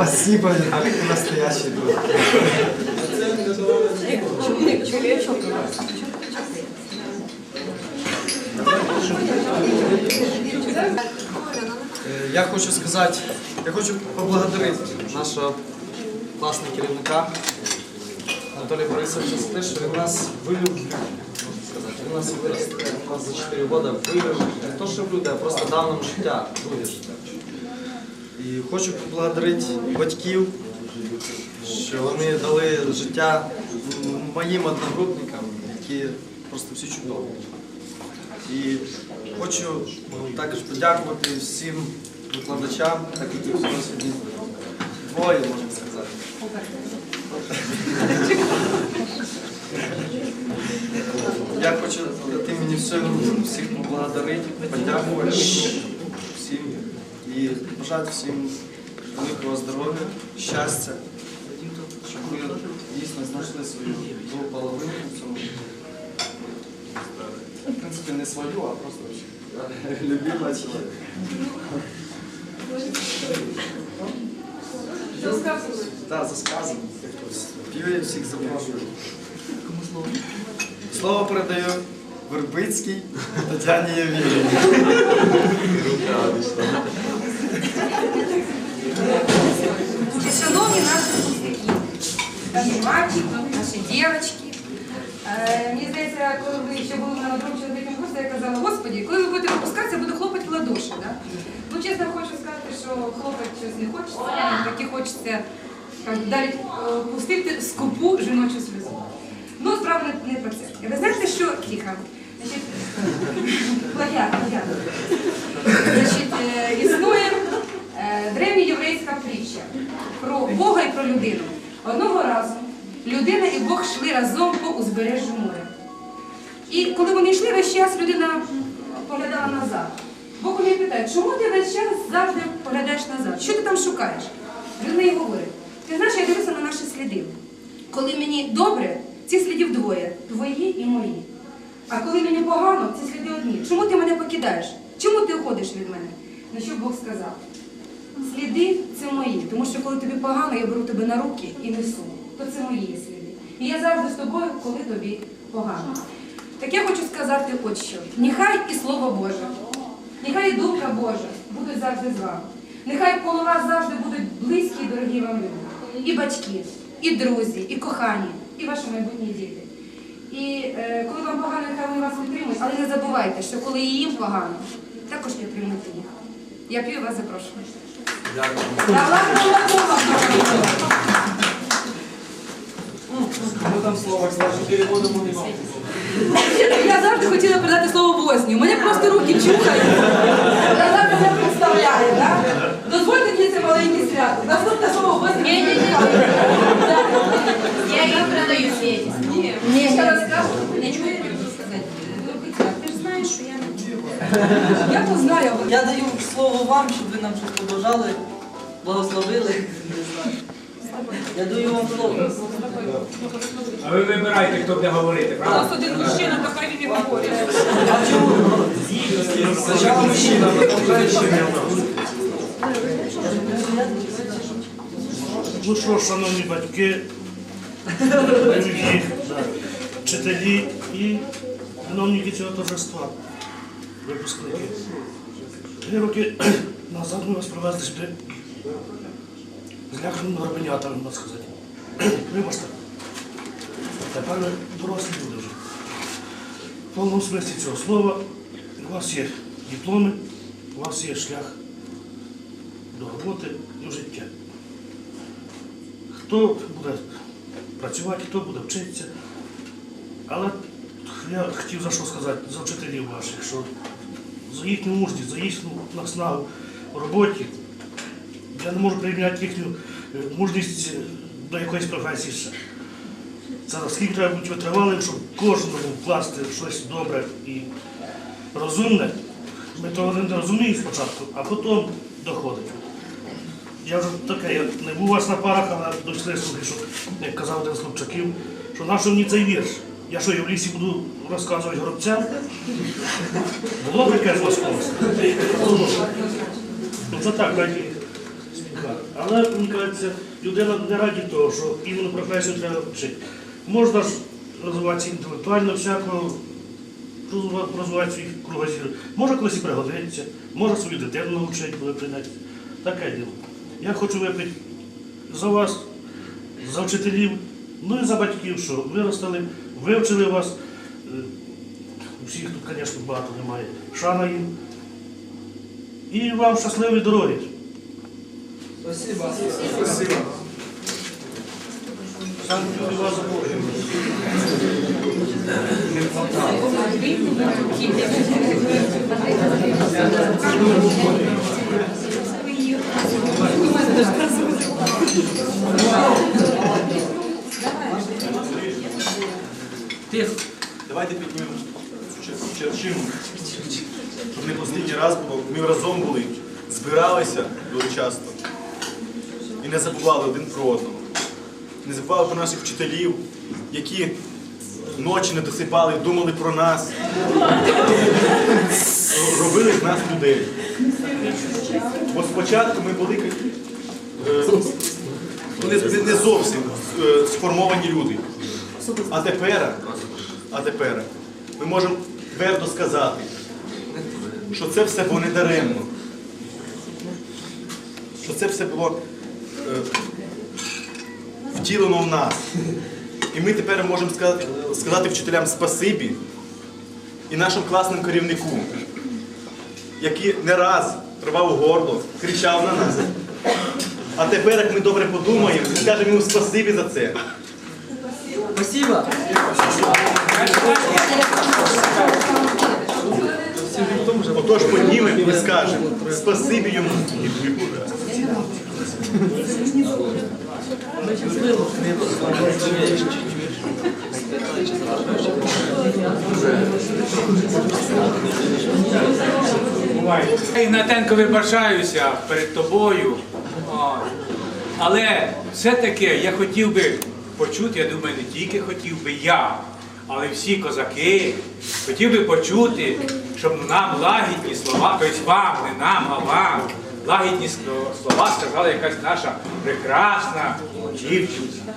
Спасибо, а ты настоящий друг. Е, Я хочу сказати, я хочу поблагодарити нашого класного керівника Анатолія Борисовича за те, що він нас вивів в люди. можна. Він нас виріс, він нас за 4 роки вивів не то, що в люди, а просто дав нам життя, друге життя. І хочу поблагодарити батьків, що вони дали життя моїм одногрупникам, які просто всі чудові. І хочу також подякувати всім викладачам, так як їх сьогодні двоє, можна сказати. Я хочу від імені всіх поблагодарити, подякувати і бажати всім великого здоров'я, щастя, щоб ви дійсно знайшли свою другу половину в цьому. В принципі, не свою, а просто любима чи Так, за сказом. П'ю я всіх запрошую. Кому слово? Слово передаю Вербицькій Тетяні Євгенівні. Шановні наші випускники, наші мальчики, наші дівчатки. Е, Мені здається, коли ви ще були на другому чоловіком курсі, я казала, господі, коли ви будете випускатися, я буду хлопати в ладоші. Да? Ну, чесно, хочу сказати, що хлопати щось не хочеться, таки хочеться так, далі е, пустити скупу жіночу сльозу. Ну, справа не, про це. Ви знаєте, що тихо. Значить, плагіат, плагіат. Значить, е, існує е, древньоєврейська притча про Бога і про людину. Одного разу людина і Бог йшли разом по узбережжю моря. І коли вони йшли, весь час людина поглядала назад. Бог у неї питає, чому ти весь час завжди поглядаєш назад? Що ти там шукаєш? Людина їй говорить, ти знаєш, я дивлюся на наші сліди. Коли мені добре, ці слідів двоє твої і мої. А коли мені погано, ці сліди одні. Чому ти мене покидаєш? Чому ти уходиш від мене? На що Бог сказав? Сліди це мої, тому що коли тобі погано, я беру тебе на руки і несу. То це мої сліди. І я завжди з тобою, коли тобі погано. Так я хочу сказати от що. Нехай і Слово Боже, нехай і думка Божа будуть завжди з вами. Нехай коло вас завжди будуть близькі і дорогі вам люди. І батьки, і друзі, і кохані, і ваші майбутні діти. І е, коли вам погано, нехай вони вас підтримують, але не забувайте, що коли і їм погано, також підтримуйте їх. Я п'ю вас запрошую. Ладно, ладно, там слово, переводимо не вам. Я завжди хотіла передати слово Возню. Мене просто руки чухають. Я завжди не представляю, так? Дозвольте мені це маленьке свято. Наступне слово Возню. Ні, ні, ні. Я їм передаю Світі. Ні, ні, ще раз скажу. Нічого я не буду сказати. Ти ж знаєш, що я не Я то знаю. Я даю слово вам, щоб ви нам щось побажали, благословили. Я даю вам слово. А ви вибирайте, хто буде говорити, правда? один мужчина, то хай він і говорить. Спочатку мужчина, потім женщина. Ну що, шановні батьки, дорогі вчителі і чиновники цього торжества, випускники. Три роки назад ми вас привезли сюди з ляканими грабенятами, можна сказати. Вибачте. Тепер ви дорослі люди вже. В повному смислі цього слова у вас є дипломи, у вас є шлях до роботи в життя. Хто буде працювати, хто буде вчитися. Але я хотів за що сказати, за вчителів ваших, що за їхню мужність, за їхню наснагу в роботі. Я не можу порівняти їхню е, мужність е, до якоїсь професії ще. Це наскільки треба бути витривалим, щоб кожному вкласти щось добре і розумне. Ми того не розуміємо спочатку, а потім доходить. Я вже таке, я не був у вас на парах, але дійшли слухи, що, як казав один з хлопчаків, що на що мені цей вірш? Я що, я в лісі буду розказувати горобцям? Було б якесь восковство? Ну це так, сміха. Але, мені кажеться, людина не раді того, що іменно професію треба вчити. Можна ж розвиватися інтелектуально, всяко, розвивати- свій кругозір. Може колись і пригодиться, може свою дитину навчити, коли прийдеться. Таке діло. Я хочу випити за вас, за вчителів, ну і за батьків, що виростили, вивчили вас. Е, Всіх тут, звісно, багато немає. Шана їм. І вам щасливої дороги. Спасибо. Спасибо. Тихо. Давайте піднімемо черчину, щоб не останній раз було. Ми разом були, збиралися дуже часто не забували один про одного. Не забували про наших вчителів, які ночі не досипали, думали про нас, робили з нас людей. Бо спочатку ми були е, не, зовсім е, сформовані люди. А тепер, а тепер ми можемо твердо сказати, що це все було не даремно. Що це все було втілено в нас. І ми тепер можемо сказати, сказати вчителям спасибі і нашому класному керівнику, який не раз рвав горло, кричав на нас. А тепер, як ми добре подумаємо, скажемо йому спасибі за це. Спасибо. Отож поднімемо і скажемо спасибі йому. Я Ігнатенко вибачаюся перед тобою. Але все-таки я хотів би почути, я думаю, не тільки хотів би я, але всі козаки, хотів би почути, щоб нам лагідні слова, тобто вам, не нам, а вам, лагідні слова сказала якась наша прекрасна дівчинка.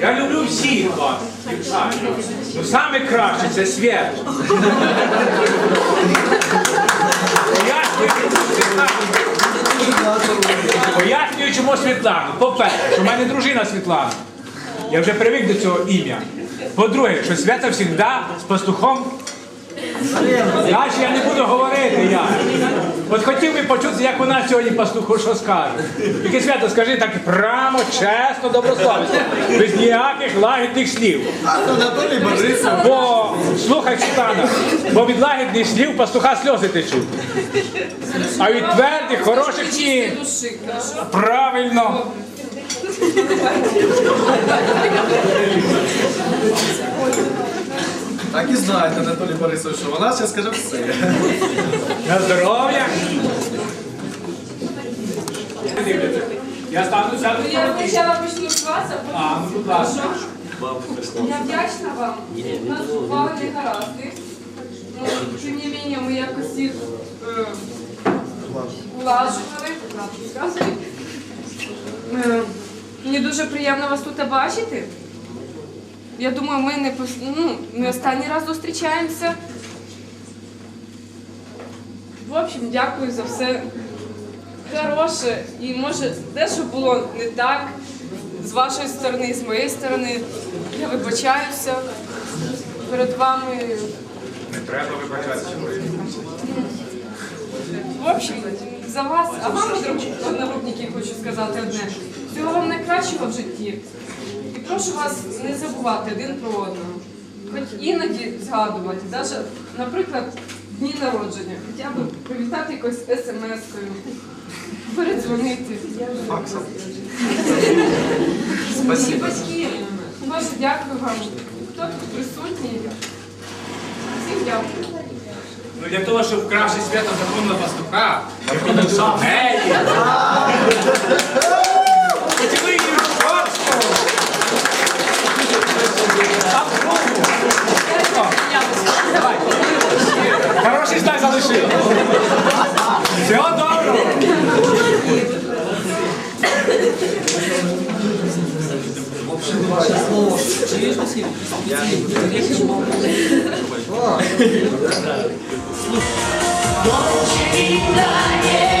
Я люблю всіх вас, дівчат. Ну саме краще це свят. Пояснюю, чому Світлану. По-перше, що в мене дружина Світлана. Я вже привик до цього ім'я. По-друге, що свята завжди з пастухом. Далі я не буду говорити я. От хотів би почути, як вона сьогодні пастуху що скаже. Тільки свято скажи так прямо, чесно, добрословно. Без ніяких лагідних слів. Бо слухай, Світлана, бо від лагідних слів пастуха сльози течуть. А від твердих, хороших ні. Правильно. Так і знаєте, Анатолій Борисович, що вона зараз скаже все. На здоров'я. Я стану сяду. Я спочатку почну з вас, а А, ну будь ласка. Я вдячна вам. У нас бували негаразди. Ну, тим не менше, ми якось їх е, улажували. Е, Мені дуже приємно вас тут бачити. Я думаю, ми не, пос- ну, не останній раз зустрічаємося. В общем, дякую за все хороше. І може дещо було не так з вашої сторони, з моєї сторони. Я вибачаюся перед вами. Не треба вибачатися. В общем, за вас, а вам, одногрупники, хочу сказати одне. Всього вам найкращого в житті. Прошу вас не забувати один про одного. Хоч іноді згадувати, навіть, наприклад, дні народження, хоча б привітати якось смс-кою, передзвонити. І батьки, дуже дякую вам. Хто тут присутній? Всім дякую. Ну для того, щоб краще свято законно пастуха, я подав Гей! Хороший знак за души. Всего доброго. Лучше не